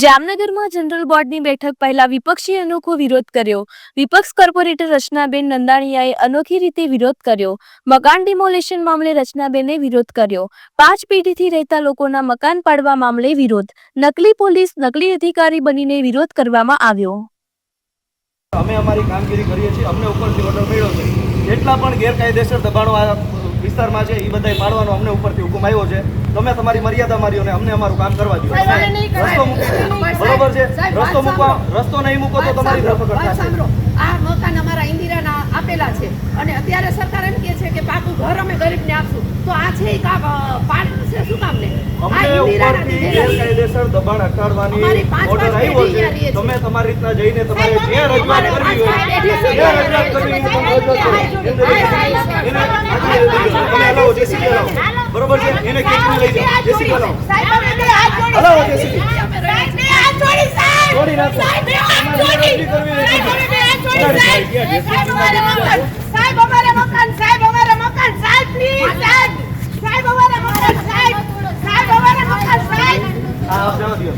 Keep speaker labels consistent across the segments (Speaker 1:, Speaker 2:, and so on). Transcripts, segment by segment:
Speaker 1: જામનગરમાં જનરલ બોર્ડની બેઠક પહેલા વિપક્ષે અનોખો વિરોધ કર્યો. વિપક્ષ કોર્પોરેટર રચનાબેન નંદાણીયાએ અનોખી રીતે વિરોધ કર્યો. મકાન ડિમોલેશન મામલે રચનાબેને વિરોધ કર્યો. પાંચ પેઢીથી રહેતા લોકોના મકાન પાડવા મામલે વિરોધ. નકલી પોલીસ, નકલી અધિકારી બનીને વિરોધ કરવામાં આવ્યો.
Speaker 2: અમે અમારી કામગીરી કરીએ છીએ. અમને ઉપરથી ઓર્ડર મળ્યો છે. જેટલા પણ ગેરકાયદેસર દબાણો વિસ્તારમાં છે એ બધાય પાડવાનો અમને ઉપરથી હુકમ આવ્યો છે. તમે તમારી મર્યાદા માર્યો અને અમને અમારું કામ કરવા દો. રસ્તો મૂકો. બરોબર છે? રસ્તો
Speaker 3: મૂકવા
Speaker 2: રસ્તો નહીં મૂકો તો તમારી ધરપકડ થશે.
Speaker 3: આ મકાન અમારા ઇન્દિરાના આપેલા છે. અને અત્યારે સરકાર એમ કહે છે કે પાકું ઘર અમે ગરીબને આપશું. તો આ છે ઈ કામ પાડવું છે શું કામ ને?
Speaker 2: અમને
Speaker 3: ઇન્દિરાના
Speaker 2: ઉપરથી ગેરકાયદેસર દબાણ હટાડવાની ઓર્ડર આવ્યો છે. તમે તમારી રીતના જઈને તમારે જે રજૂઆત કરવી હોય જે રજૂઆત કરવી હોય તમે રજૂઆત કરો
Speaker 3: સાહેબ,
Speaker 2: એને
Speaker 3: સાહેબ, સાહેબ,
Speaker 2: એને
Speaker 3: સાહેબ,
Speaker 2: આજે તમે હલાવો જેસીબી હલાવો. બરોબર છે? એને ખેંચીને લઈ જાઓ. જેસીબી હલાવો. હલાવો. જેસીબી. છોડી નાખો. જે કરવી હોય એ
Speaker 3: સાહેબ, અમે બે હાથ જોડી,
Speaker 2: ઉડાડી
Speaker 3: સાહેબ.
Speaker 2: ગયા,
Speaker 3: સાહેબ, અમારે મકાન. સાહેબ, અમારે મકાન. સાહેબ, અમારે મકાન. સાહેબ, please, સાહેબ. સાહેબ, અમારે મકાન. સાહેબ. સાહેબ, અમારે મકાન. સાહેબ.
Speaker 2: હા આપ જવા દો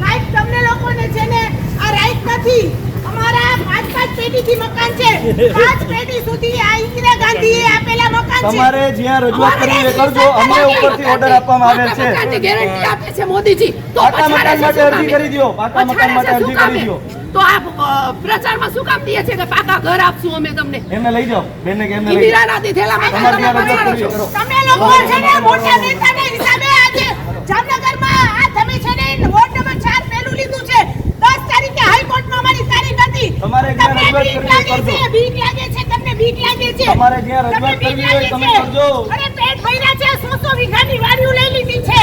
Speaker 3: સાહેબ, તમને લોકોને છે ને આ right નથી. અમારા પાંચ પાંચ પેઢીથી મકાન છે. પાંચ પેઢી સુધી આ ઇન્દિરા ગાંધીએ આપેલા મકાન છે.
Speaker 2: તમારે જ્યાં રજૂઆત કરવી એ કરજો. અમને ઉપરથી ઓર્ડર આપવામાં આવે છે.
Speaker 3: મકાનની ગેરંટી આપે છે મોદીજી. તો
Speaker 2: પાકા મકાન માટે અરજી કરી દ્યો. પાકા મકાન માટે અરજી કરી
Speaker 3: દો
Speaker 2: દ્યો.
Speaker 3: તો આ પ્રચારમાં શું કામ દે છે કે પાકા ઘર આપશું અમે તમને?
Speaker 2: એમને લઈ જાઓ. બેનને કે એમને લઈ જાઓ.
Speaker 3: ઇન્દિરા મકાન
Speaker 2: તમારે
Speaker 3: તમે.
Speaker 2: કરો.
Speaker 3: લોકો છે ને મોટા નેતાના હિસાબે આજે જામનગરમાં આ તમે છે ને વોર્ડ નંબર 4 પેલું લીધું છે 10 તારીખે હાઈકોર્ટમાં અમારી તારીખ હતી
Speaker 2: તમારે જ્યાં
Speaker 3: તમને
Speaker 2: રજૂઆત કરવી કરજો.
Speaker 3: બીક લાગે છે તમને બીક લાગે છે.
Speaker 2: તમારે જ્યાં રજૂઆત કરવી હોય તમે કરજો.
Speaker 3: અરે પેટ ભર્યા છે 100 વીઘાની વાડીઓ લઈ લીધી છે.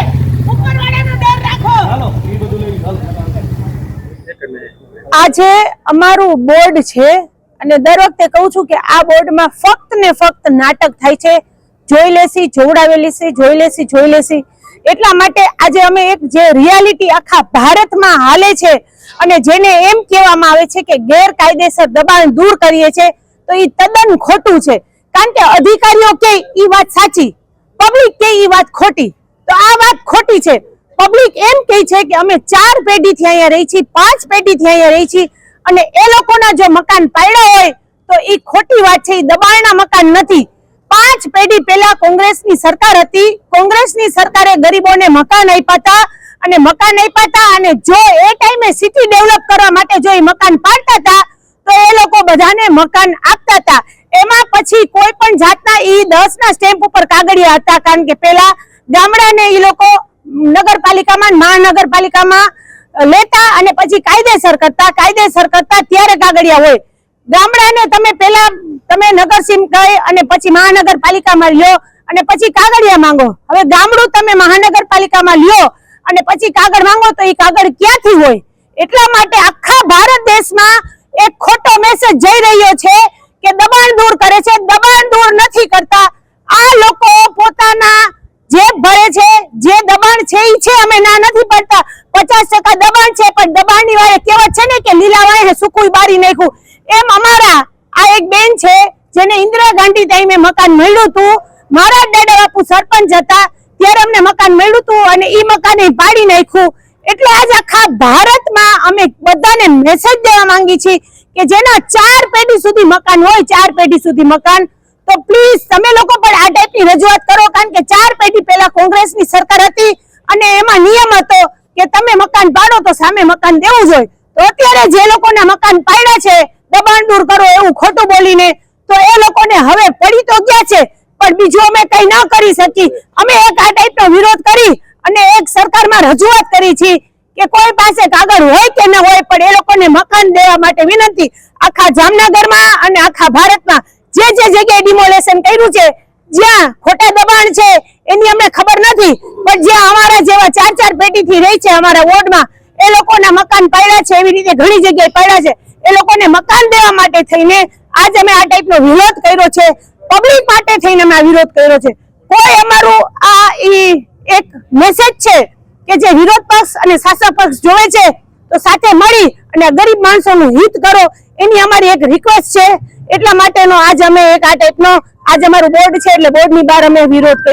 Speaker 3: ઉપરવાળાનો ડર રાખો.
Speaker 2: હાલો એ બધું લઈ હાલો.
Speaker 4: આજે અમારું બોર્ડ છે અને દર વખતે કહું છું કે આ બોર્ડમાં ફક્ત ને ફક્ત નાટક થાય છે. જોઈ લેસી જોવડાવેલી છે જોઈ લેસી જોઈ લેસી એટલા માટે આજે અમે એક જે રિયાલિટી આખા ભારતમાં હાલે છે અને જેને એમ કહેવામાં આવે છે કે ગેરકાયદેસર દબાણ દૂર કરીએ છે, તો એ તદ્દન ખોટું છે. કારણ કે અધિકારીઓ કે એ વાત સાચી પબ્લિક કે એ વાત ખોટી, તો આ વાત ખોટી છે. પબ્લિક એમ કહે છે કે અમે ચાર પેઢીથી અહીંયા રહી છીએ, પાંચ પેઢીથી અહીંયા રહી છીએ અને એ લોકોના જો મકાન પાડ્યા હોય, તો એ ખોટી વાત છે એ દબાણના મકાન નથી. પાંચ પેઢી પહેલા કોંગ્રેસની સરકાર હતી. કોંગ્રેસની સરકારે ગરીબોને મકાન આપ્યા અને મકાન આપ્યા અને જો એ ટાઈમે સિટી ડેવલપ કરવા માટે જો એ મકાન પાડતા હતા, તો એ લોકો બધાને મકાન આપતા હતા. એમાં પછી કોઈ પણ જાતના ઈ દસ ના સ્ટેમ્પ ઉપર કાગળિયા હતા. કારણ કે પેલા ગામડાને ઈ લોકો નગરપાલિકામાં, મહાનગરપાલિકામાં લેતા અને પછી કાયદેસર કરતા. કાયદેસર કરતા ત્યારે કાગળિયા હોય. ગામડાને તમે પેલા તમે નગરસીમ કહી અને પછી મહાનગરપાલિકામાં લ્યો અને પછી કાગળિયા માંગો. હવે ગામડું તમે મહાનગરપાલિકામાં લ્યો અને પછી કાગળ માંગો તો એ કાગળ ક્યાંથી હોય? એટલા માટે આખા ભારત દેશમાં એક ખોટો મેસેજ જઈ રહ્યો છે કે દબાણ દૂર કરે છે. દબાણ દૂર નથી કરતા. આ લોકો પોતાના જે ભરે છે, જે દબાણ છે ઈ છે, અમે ના નથી પડતા. પચાસ ટકા દબાણ છે, પણ દબાણની વાળે કહેવત છે ને કે લીલા વાળે સુકું બારી નાખ્યું. એમ અમારા આ એક બેન છે, જેને ઇન્દિરા ગાંધી ટાઈમે મકાન મળ્યું હતું. મારા દાદા બાપુ સરપંચ હતા, ત્યારે અમને મકાન મળ્યું હતું અને એ મકાન પાડી નાખ્યું. એટલે આજ આખા ભારતમાં અમે બધાને મેસેજ દેવા માંગી છીએ કે જેના ચાર પેઢી સુધી મકાન હોય, ચાર પેઢી સુધી મકાન. તો પ્લીઝ તમે લોકો પણ આ ટાઈપની રજૂઆત કરો, કારણ કે ચાર પેઢી પહેલા કોંગ્રેસની સરકાર હતી અને એમાં નિયમ હતો. કે તમે મકાન પાડો તો સામે મકાન દેવું જોઈએ. તો અત્યારે જે લોકોને મકાન પાડ્યા છે, દબાણ દૂર કરો એવું ખોટું બોલીને, તો એ લોકોને હવે પડી તો ગયા છે, પણ બીજું અમે કઈ ન કરી શકી. અમે એક આ ટાઈપનો વિરોધ કરી અને એક સરકારમાં રજૂઆત કરી છે કે કોઈ પાસે કાગળ હોય કે ન હોય, પણ એ લોકોને મકાન દેવા માટે વિનંતી. આખા જામનગરમાં અને આખા ભારતમાં જે જે જગ્યાએ ડિમોલેશન કર્યું છે, જ્યાં ખોટા દબાણ છે, એની અમને ખબર નથી. પણ જે અમારા જેવા ચાર ચાર પેઢીથી રહી છે અમારા વોર્ડમાં, એ લોકોના મકાન પડ્યા છે, એવી રીતે ઘણી જગ્યાએ પડ્યા છે. એ લોકોને મકાન દેવા માટે થઈને આજ અમે આ ટાઈપનો વિરોધ કર્યો છે. પબ્લિક માટે થઈને અમે આ વિરોધ કર્યો છે. કોઈ અમારું આ એક મેસેજ છે કે જે વિરોધ પક્ષ અને શાસક પક્ષ જોવે છે, તો સાથે મળી અને ગરીબ માણસોનું હિત કરો, એની અમારી એક રિક્વેસ્ટ છે. એટલા માટેનો આજ અમે એક આ ટાઈપનો, આજ અમારું બોર્ડ છે, એટલે બોર્ડની બહાર અમે વિરોધ કર્યો